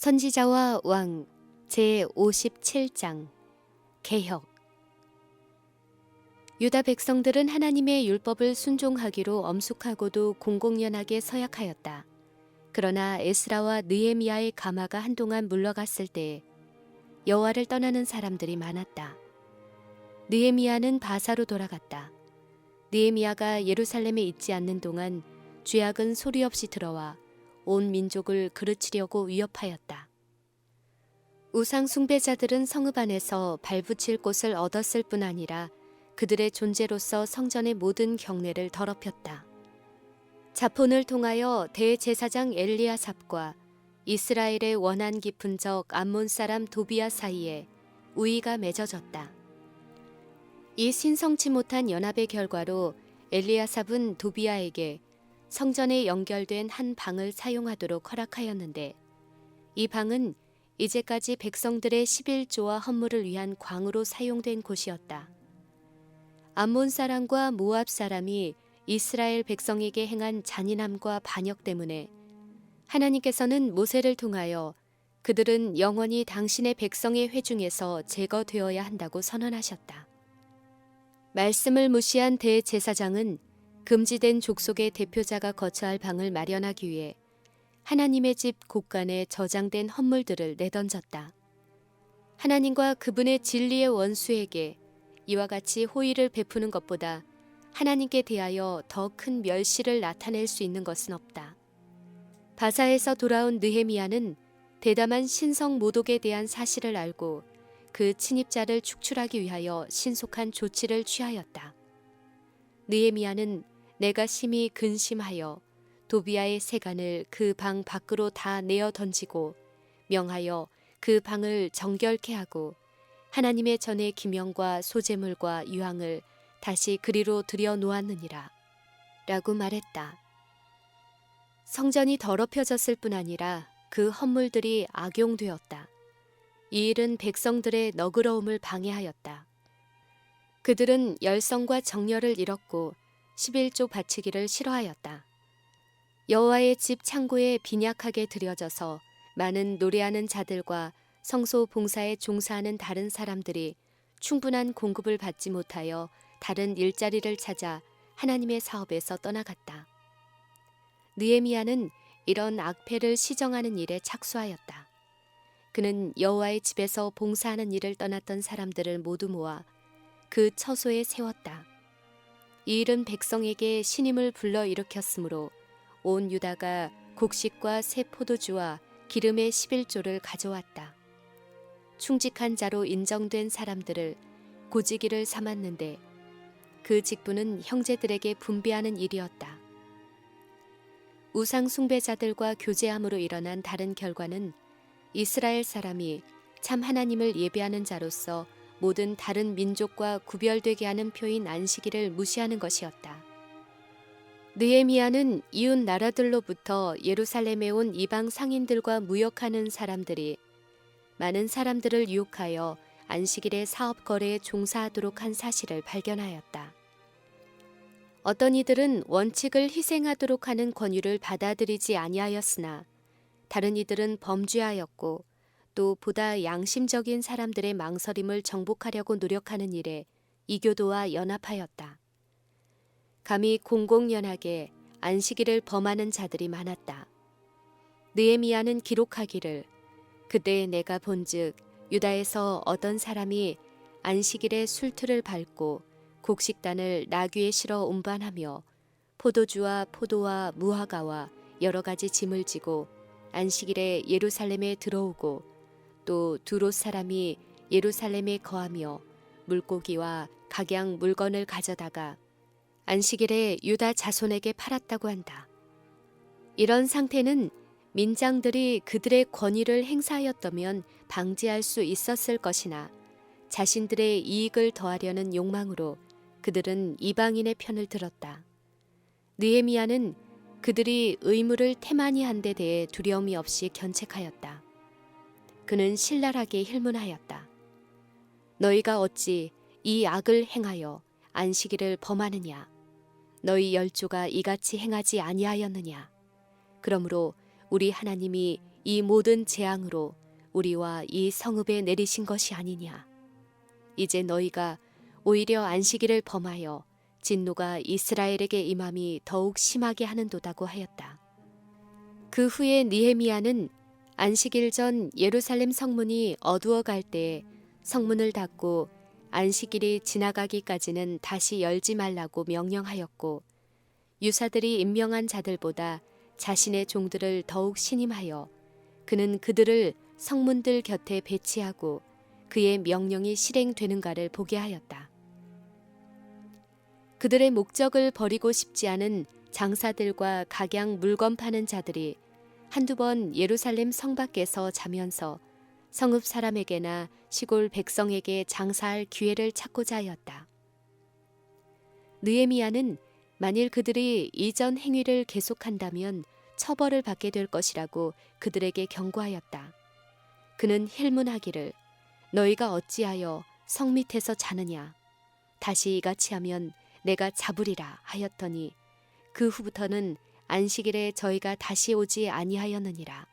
선지자와 왕 제 57장 개혁 유다 백성들은 하나님의 율법을 순종하기로 엄숙하고도 공공연하게 서약하였다. 그러나 에스라와 느헤미야의 가마가 한동안 물러갔을 때 여호와를 떠나는 사람들이 많았다. 느헤미야는 바사로 돌아갔다. 느헤미야가 예루살렘에 있지 않는 동안 죄악은 소리 없이 들어와 온 민족을 그르치려고 위협하였다. 우상 숭배자들은 성읍 안에서 발붙일 곳을 얻었을 뿐 아니라 그들의 존재로서 성전의 모든 경례를 더럽혔다. 자폰을 통하여 대제사장 엘리야삽과 이스라엘의 원한 깊은 적 암몬 사람 도비아 사이에 우위가 맺어졌다. 이 신성치 못한 연합의 결과로 엘리야삽은 도비아에게 성전에 연결된 한 방을 사용하도록 허락하였는데 이 방은 이제까지 백성들의 11조와 헌물을 위한 광으로 사용된 곳이었다. 암몬 사람과 모압 사람이 이스라엘 백성에게 행한 잔인함과 반역 때문에 하나님께서는 모세를 통하여 그들은 영원히 당신의 백성의 회중에서 제거되어야 한다고 선언하셨다. 말씀을 무시한 대제사장은 금지된 족속의 대표자가 거처할 방을 마련하기 위해 하나님의 집 곳간에 저장된 헌물들을 내던졌다. 하나님과 그분의 진리의 원수에게 이와 같이 호의를 베푸는 것보다 하나님께 대하여 더 큰 멸시를 나타낼 수 있는 것은 없다. 바사에서 돌아온 느헤미야는 대담한 신성 모독에 대한 사실을 알고 그 침입자를 축출하기 위하여 신속한 조치를 취하였다. 느헤미야는 내가 심히 근심하여 도비아의 세간을 그 방 밖으로 다 내어 던지고 명하여 그 방을 정결케 하고 하나님의 전의 기명과 소재물과 유황을 다시 그리로 들여 놓았느니라. 라고 말했다. 성전이 더럽혀졌을 뿐 아니라 그 헌물들이 악용되었다. 이 일은 백성들의 너그러움을 방해하였다. 그들은 열성과 정열을 잃었고 11조 바치기를 싫어하였다. 여호와의 집 창고에 빈약하게 들여져서 많은 노래하는 자들과 성소 봉사에 종사하는 다른 사람들이 충분한 공급을 받지 못하여 다른 일자리를 찾아 하나님의 사업에서 떠나갔다. 느에미아는 이런 악패를 시정하는 일에 착수하였다. 그는 여호와의 집에서 봉사하는 일을 떠났던 사람들을 모두 모아 그 처소에 세웠다. 이 일은 백성에게 신임을 불러 일으켰으므로 온 유다가 곡식과 새 포도주와 기름의 11조를 가져왔다. 충직한 자로 인정된 사람들을 고지기를 삼았는데 그 직분은 형제들에게 분배하는 일이었다. 우상 숭배자들과 교제함으로 일어난 다른 결과는 이스라엘 사람이 참 하나님을 예배하는 자로서 모든 다른 민족과 구별되게 하는 표인 안식일을 무시하는 것이었다. 느에미아는 이웃 나라들로부터 예루살렘에 온 이방 상인들과 무역하는 사람들이 많은 사람들을 유혹하여 안식일의 사업 거래에 종사하도록 한 사실을 발견하였다. 어떤 이들은 원칙을 희생하도록 하는 권유를 받아들이지 아니하였으나 다른 이들은 범죄하였고 또 보다 양심적인 사람들의 망설임을 정복하려고 노력하는 일에 이교도와 연합하였다. 감히 공공연하게 안식일을 범하는 자들이 많았다. 느에미아는 기록하기를 그때 내가 본즉 유다에서 어떤 사람이 안식일에 술틀을 밟고 곡식단을 나귀에 실어 운반하며 포도주와 포도와 무화과와 여러 가지 짐을 지고 안식일에 예루살렘에 들어오고 또 두롯 사람이 예루살렘에 거하며 물고기와 각양 물건을 가져다가 안식일에 유다 자손에게 팔았다고 한다. 이런 상태는 민장들이 그들의 권위를 행사하였다면 방지할 수 있었을 것이나 자신들의 이익을 더하려는 욕망으로 그들은 이방인의 편을 들었다. 느에미아는 그들이 의무를 태만히 한 데 대해 두려움이 없이 견책하였다. 그는 신랄하게 힐문하였다. 너희가 어찌 이 악을 행하여 안식일을 범하느냐? 너희 열조가 이같이 행하지 아니하였느냐? 그러므로 우리 하나님이 이 모든 재앙으로 우리와 이 성읍에 내리신 것이 아니냐. 이제 너희가 오히려 안식일을 범하여 진노가 이스라엘에게 임함이 더욱 심하게 하는도다고 하였다. 그 후에 니헤미야는 안식일 전 예루살렘 성문이 어두워 갈 때에 성문을 닫고 안식일이 지나가기까지는 다시 열지 말라고 명령하였고 유사들이 임명한 자들보다 자신의 종들을 더욱 신임하여 그는 그들을 성문들 곁에 배치하고 그의 명령이 실행되는가를 보게 하였다. 그들의 목적을 버리고 싶지 않은 장사들과 각양 물건 파는 자들이 한두 번 예루살렘 성 밖에서 자면서 성읍 사람에게나 시골 백성에게 장사할 기회를 찾고자 하였다. 느에미야는 만일 그들이 이전 행위를 계속한다면 처벌을 받게 될 것이라고 그들에게 경고하였다. 그는 힐문하기를 너희가 어찌하여 성 밑에서 자느냐 다시 이같이 하면 내가 잡으리라 하였더니 그 후부터는 안식일에 저희가 다시 오지 아니하였느니라.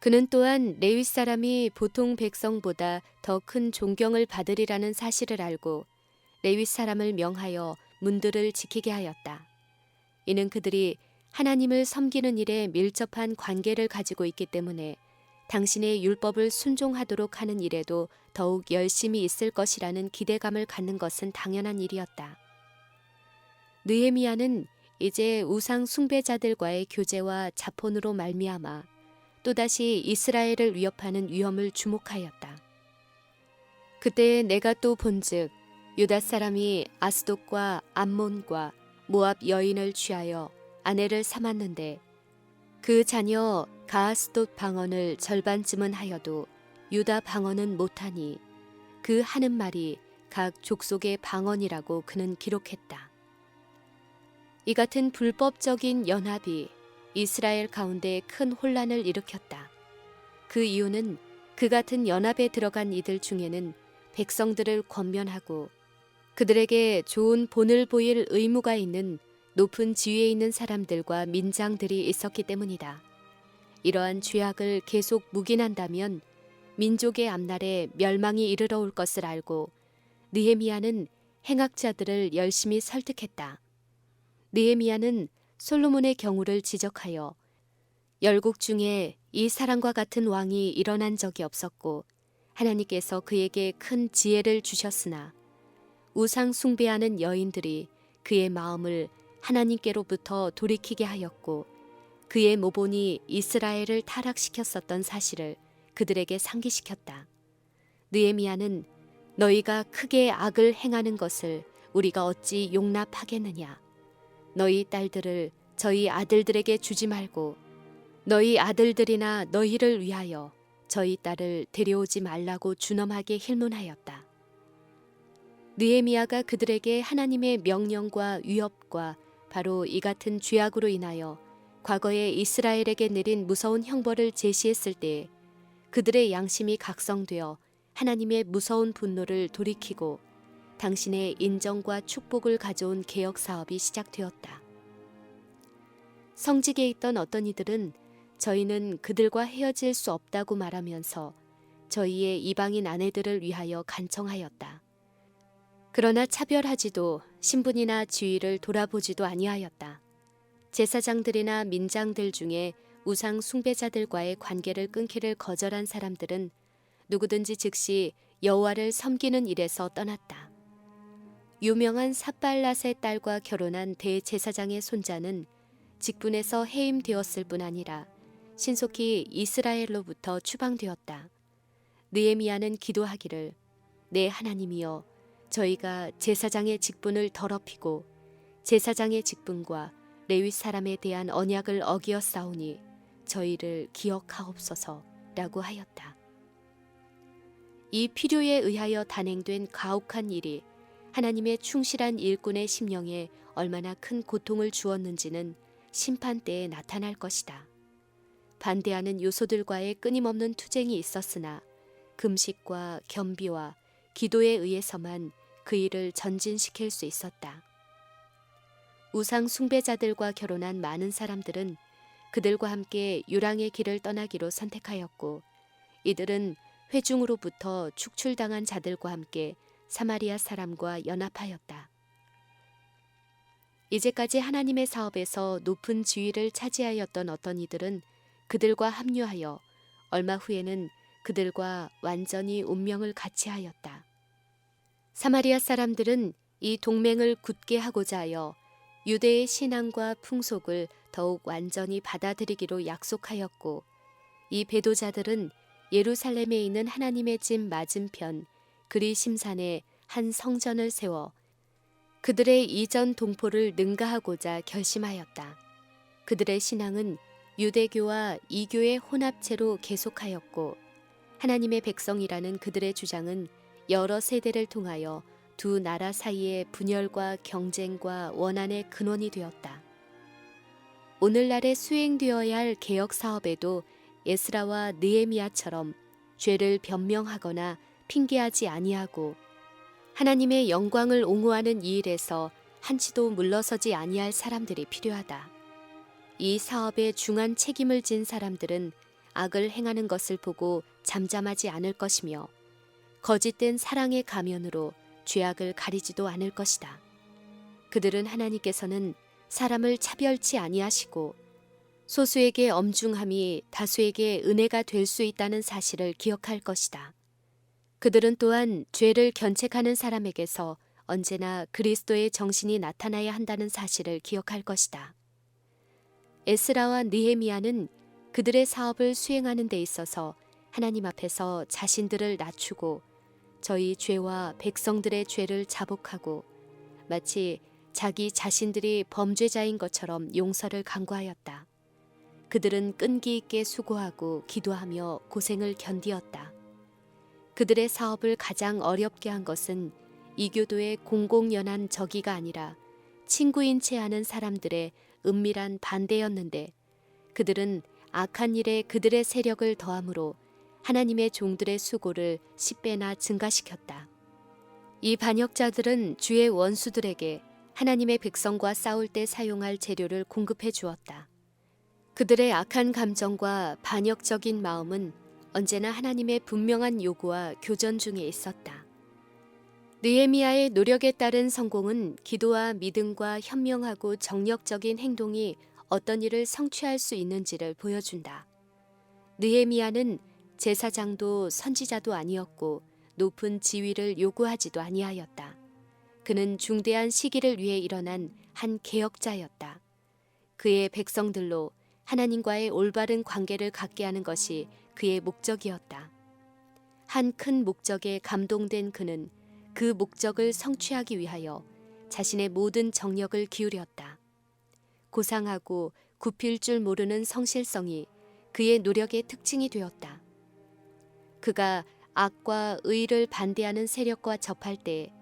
그는 또한 레위 사람이 보통 백성보다 더 큰 존경을 받으리라는 사실을 알고 레위 사람을 명하여 문들을 지키게 하였다. 이는 그들이 하나님을 섬기는 일에 밀접한 관계를 가지고 있기 때문에 당신의 율법을 순종하도록 하는 일에도 더욱 열심히 있을 것이라는 기대감을 갖는 것은 당연한 일이었다. 느헤미야는 이제 우상 숭배자들과의 교제와 자폰으로 말미암아 또다시 이스라엘을 위협하는 위험을 주목하였다. 그때 내가 또 본즉 유다 사람이 아스돗과 암몬과 모압 여인을 취하여 아내를 삼았는데 그 자녀 가스돗 방언을 절반쯤은 하여도 유다 방언은 못하니 그 하는 말이 각 족속의 방언이라고 그는 기록했다. 이 같은 불법적인 연합이 이스라엘 가운데 큰 혼란을 일으켰다. 그 이유는 그 같은 연합에 들어간 이들 중에는 백성들을 권면하고 그들에게 좋은 본을 보일 의무가 있는 높은 지위에 있는 사람들과 민장들이 있었기 때문이다. 이러한 죄악을 계속 묵인한다면 민족의 앞날에 멸망이 이르러 올 것을 알고 느헤미야는 행악자들을 열심히 설득했다. 느헤미야는 솔로몬의 경우를 지적하여 열국 중에 이 사람과 같은 왕이 일어난 적이 없었고 하나님께서 그에게 큰 지혜를 주셨으나 우상 숭배하는 여인들이 그의 마음을 하나님께로부터 돌이키게 하였고 그의 모본이 이스라엘을 타락시켰었던 사실을 그들에게 상기시켰다. 느에미야는 너희가 크게 악을 행하는 것을 우리가 어찌 용납하겠느냐. 너희 딸들을 저희 아들들에게 주지 말고 너희 아들들이나 너희를 위하여 저희 딸을 데려오지 말라고 준엄하게 힐문하였다. 느에미야가 그들에게 하나님의 명령과 위협과 바로 이 같은 죄악으로 인하여 과거에 이스라엘에게 내린 무서운 형벌을 제시했을 때 그들의 양심이 각성되어 하나님의 무서운 분노를 돌이키고 당신의 인정과 축복을 가져온 개혁 사업이 시작되었다. 성직에 있던 어떤 이들은 저희는 그들과 헤어질 수 없다고 말하면서 저희의 이방인 아내들을 위하여 간청하였다. 그러나 차별하지도 신분이나 지위를 돌아보지도 아니하였다. 제사장들이나 민장들 중에 우상 숭배자들과의 관계를 끊기를 거절한 사람들은 누구든지 즉시 여호와를 섬기는 일에서 떠났다. 유명한 삿발랏의 딸과 결혼한 대제사장의 손자는 직분에서 해임되었을 뿐 아니라 신속히 이스라엘로부터 추방되었다. 느에미야는 기도하기를 내 하나님이여 저희가 제사장의 직분을 더럽히고 제사장의 직분과 레위 사람에 대한 언약을 어기어 싸우니 저희를 기억하옵소서라고 하였다. 이 필요에 의하여 단행된 가혹한 일이 하나님의 충실한 일꾼의 심령에 얼마나 큰 고통을 주었는지는 심판 때에 나타날 것이다. 반대하는 요소들과의 끊임없는 투쟁이 있었으나 금식과 겸비와 기도에 의해서만 그 일을 전진시킬 수 있었다. 우상 숭배자들과 결혼한 많은 사람들은 그들과 함께 유랑의 길을 떠나기로 선택하였고 이들은 회중으로부터 축출당한 자들과 함께 사마리아 사람과 연합하였다. 이제까지 하나님의 사업에서 높은 지위를 차지하였던 어떤 이들은 그들과 합류하여 얼마 후에는 그들과 완전히 운명을 같이 하였다. 사마리아 사람들은 이 동맹을 굳게 하고자 하여 유대의 신앙과 풍속을 더욱 완전히 받아들이기로 약속하였고 이 배도자들은 예루살렘에 있는 하나님의 집 맞은편 그리 심산에 한 성전을 세워 그들의 이전 동포를 능가하고자 결심하였다. 그들의 신앙은 유대교와 이교의 혼합체로 계속하였고 하나님의 백성이라는 그들의 주장은 여러 세대를 통하여 두 나라 사이의 분열과 경쟁과 원한의 근원이 되었다. 오늘날에 수행되어야 할 개혁 사업에도 에스라와 느에미아처럼 죄를 변명하거나 핑계하지 아니하고 하나님의 영광을 옹호하는 이 일에서 한치도 물러서지 아니할 사람들이 필요하다. 이 사업에 중한 책임을 진 사람들은 악을 행하는 것을 보고 잠잠하지 않을 것이며 거짓된 사랑의 가면으로 죄악을 가리지도 않을 것이다. 그들은 하나님께서는 사람을 차별치 아니하시고 소수에게 엄중함이 다수에게 은혜가 될 수 있다는 사실을 기억할 것이다. 그들은 또한 죄를 견책하는 사람에게서 언제나 그리스도의 정신이 나타나야 한다는 사실을 기억할 것이다. 에스라와 느헤미야는 그들의 사업을 수행하는 데 있어서 하나님 앞에서 자신들을 낮추고 저희 죄와 백성들의 죄를 자복하고 마치 자기 자신들이 범죄자인 것처럼 용서를 강구하였다. 그들은 끈기 있게 수고하고 기도하며 고생을 견디었다. 그들의 사업을 가장 어렵게 한 것은 이교도의 공공연한 적이가 아니라 친구인 채 하는 사람들의 은밀한 반대였는데 그들은 악한 일에 그들의 세력을 더함으로 하나님의 종들의 수고를 10배나 증가시켰다. 이 반역자들은 주의 원수들에게 하나님의 백성과 싸울 때 사용할 재료를 공급해 주었다. 그들의 악한 감정과 반역적인 마음은 언제나 하나님의 분명한 요구와 교전 중에 있었다. 느에미아의 노력에 따른 성공은 기도와 믿음과 현명하고 정력적인 행동이 어떤 일을 성취할 수 있는지를 보여준다. 느에미아는 제사장도 선지자도 아니었고 높은 지위를 요구하지도 아니하였다. 그는 중대한 시기를 위해 일어난 한 개혁자였다. 그의 백성들로 하나님과의 올바른 관계를 갖게 하는 것이 그의 목적이었다. 한 큰 목적에 감동된 그는 그 목적을 성취하기 위하여 자신의 모든 정력을 기울였다. 고상하고 굽힐 줄 모르는 성실성이 그의 노력의 특징이 되었다. 그가 악과 의를 반대하는 세력과 접할 때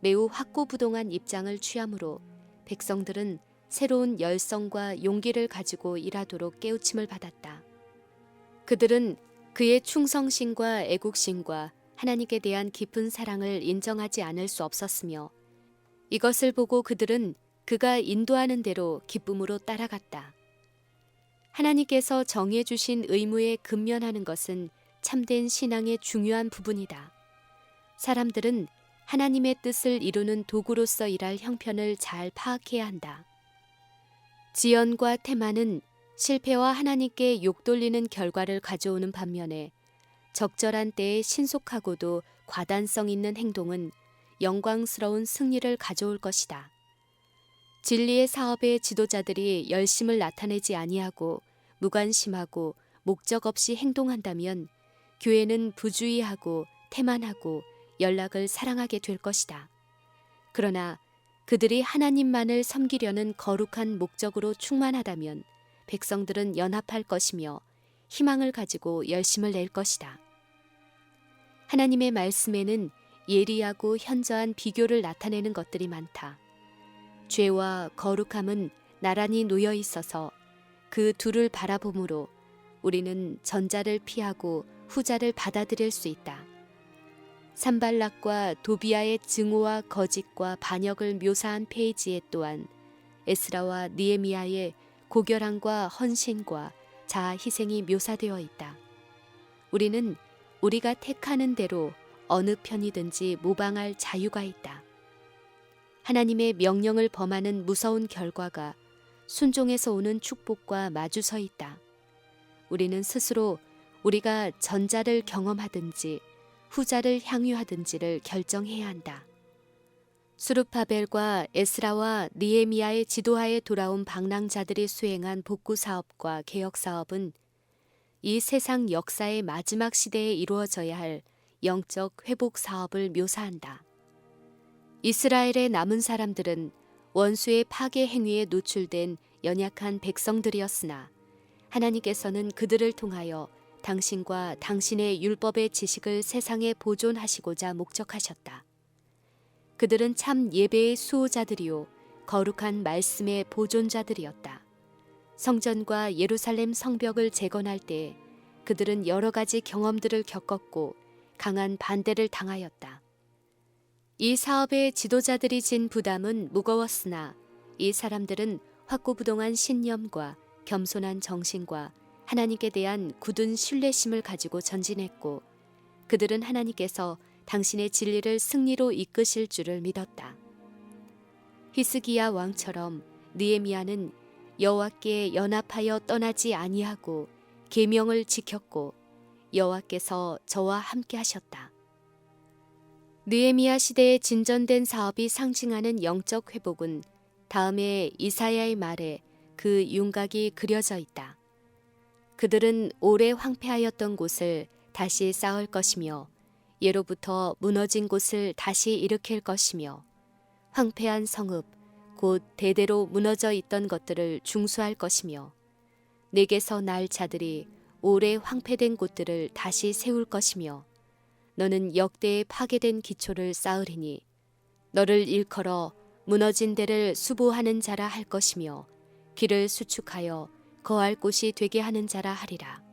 매우 확고부동한 입장을 취함으로 백성들은 새로운 열성과 용기를 가지고 일하도록 깨우침을 받았다. 그들은 그의 충성심과 애국심과 하나님께 대한 깊은 사랑을 인정하지 않을 수 없었으며 이것을 보고 그들은 그가 인도하는 대로 기쁨으로 따라갔다. 하나님께서 정해 주신 의무에 근면하는 것은 참된 신앙의 중요한 부분이다. 사람들은 하나님의 뜻을 이루는 도구로서 일할 형편을 잘 파악해야 한다. 지연과 태만은 실패와 하나님께 욕돌리는 결과를 가져오는 반면에 적절한 때에 신속하고도 과단성 있는 행동은 영광스러운 승리를 가져올 것이다. 진리의 사업의 지도자들이 열심을 나타내지 아니하고 무관심하고 목적 없이 행동한다면 교회는 부주의하고 태만하고 연락을 사랑하게 될 것이다. 그러나 그들이 하나님만을 섬기려는 거룩한 목적으로 충만하다면 백성들은 연합할 것이며 희망을 가지고 열심을 낼 것이다. 하나님의 말씀에는 예리하고 현저한 비교를 나타내는 것들이 많다. 죄와 거룩함은 나란히 놓여 있어서 그 둘을 바라봄으로 우리는 전자를 피하고 후자를 받아들일 수 있다. 산발락과 도비아의 증오와 거짓과 반역을 묘사한 페이지에 또한 에스라와 니에미아의 고결함과 헌신과 자아 희생이 묘사되어 있다. 우리는 우리가 택하는 대로 어느 편이든지 모방할 자유가 있다. 하나님의 명령을 범하는 무서운 결과가 순종에서 오는 축복과 마주 서 있다. 우리는 스스로 우리가 전자를 경험하든지 후자를 향유하든지를 결정해야 한다. 수르파벨과 에스라와 니에미아의 지도하에 돌아온 방랑자들이 수행한 복구 사업과 개혁 사업은 이 세상 역사의 마지막 시대에 이루어져야 할 영적 회복 사업을 묘사한다. 이스라엘의 남은 사람들은 원수의 파괴 행위에 노출된 연약한 백성들이었으나 하나님께서는 그들을 통하여 당신과 당신의 율법의 지식을 세상에 보존하시고자 목적하셨다. 그들은 참 예배의 수호자들이요 거룩한 말씀의 보존자들이었다. 성전과 예루살렘 성벽을 재건할 때 그들은 여러 가지 경험들을 겪었고 강한 반대를 당하였다. 이 사업의 지도자들이 진 부담은 무거웠으나 이 사람들은 확고부동한 신념과 겸손한 정신과 하나님께 대한 굳은 신뢰심을 가지고 전진했고 그들은 하나님께서 당신의 진리를 승리로 이끄실 줄을 믿었다. 히스기야 왕처럼 느에미아는 여호와께 연합하여 떠나지 아니하고 계명을 지켰고 여호와께서 저와 함께 하셨다. 느에미아 시대에 진전된 사업이 상징하는 영적 회복은 다음에 이사야의 말에 그 윤곽이 그려져 있다. 그들은 오래 황폐하였던 곳을 다시 쌓을 것이며 예로부터 무너진 곳을 다시 일으킬 것이며 황폐한 성읍 곧 대대로 무너져 있던 것들을 중수할 것이며 내게서 날 자들이 오래 황폐된 곳들을 다시 세울 것이며 너는 역대에 파괴된 기초를 쌓으리니 너를 일컬어 무너진 데를 수보하는 자라 할 것이며 길을 수축하여 거할 곳이 되게 하는 자라 하리라.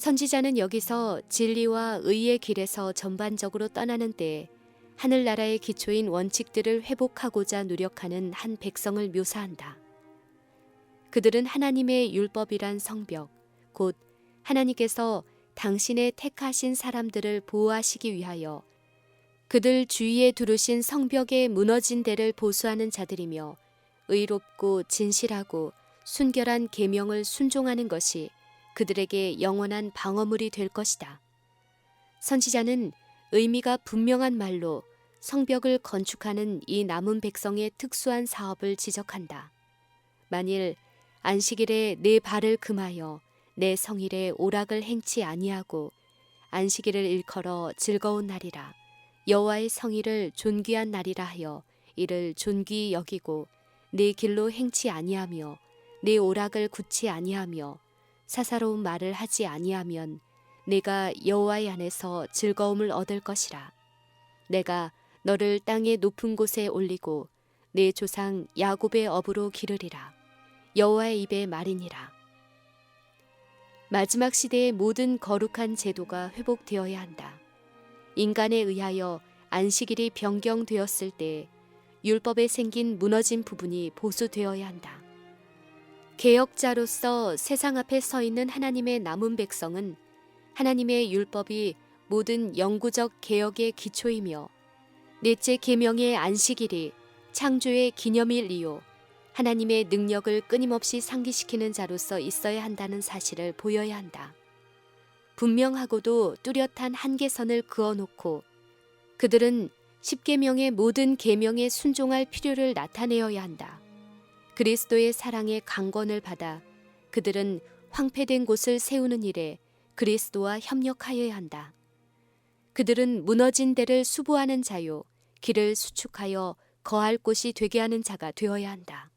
선지자는 여기서 진리와 의의 길에서 전반적으로 떠나는 때에 하늘나라의 기초인 원칙들을 회복하고자 노력하는 한 백성을 묘사한다. 그들은 하나님의 율법이란 성벽, 곧 하나님께서 당신의 택하신 사람들을 보호하시기 위하여 그들 주위에 두르신 성벽의 무너진 데를 보수하는 자들이며 의롭고 진실하고 순결한 계명을 순종하는 것이 그들에게 영원한 방어물이 될 것이다. 선지자는 의미가 분명한 말로 성벽을 건축하는 이 남은 백성의 특수한 사업을 지적한다. 만일 안식일에 내 발을 금하여 내 성일에 오락을 행치 아니하고 안식일을 일컬어 즐거운 날이라 여호와의 성일을 존귀한 날이라 하여 이를 존귀히 여기고 내 길로 행치 아니하며 내 오락을 굳지 아니하며 사사로운 말을 하지 아니하면 내가 여호와의 안에서 즐거움을 얻을 것이라 내가 너를 땅의 높은 곳에 올리고 내 조상 야곱의 업으로 기르리라 여호와의 입의 말이니라 마지막 시대의 모든 거룩한 제도가 회복되어야 한다. 인간에 의하여 안식일이 변경되었을 때 율법에 생긴 무너진 부분이 보수되어야 한다. 개혁자로서 세상 앞에 서 있는 하나님의 남은 백성은 하나님의 율법이 모든 영구적 개혁의 기초이며 넷째 계명의 안식일이 창조의 기념일이요 하나님의 능력을 끊임없이 상기시키는 자로서 있어야 한다는 사실을 보여야 한다. 분명하고도 뚜렷한 한계선을 그어놓고 그들은 십계명의 모든 계명에 순종할 필요를 나타내어야 한다. 그리스도의 사랑의 강권을 받아 그들은 황폐된 곳을 세우는 일에 그리스도와 협력하여야 한다. 그들은 무너진 데를 수보하는 자요, 길을 수축하여 거할 곳이 되게 하는 자가 되어야 한다.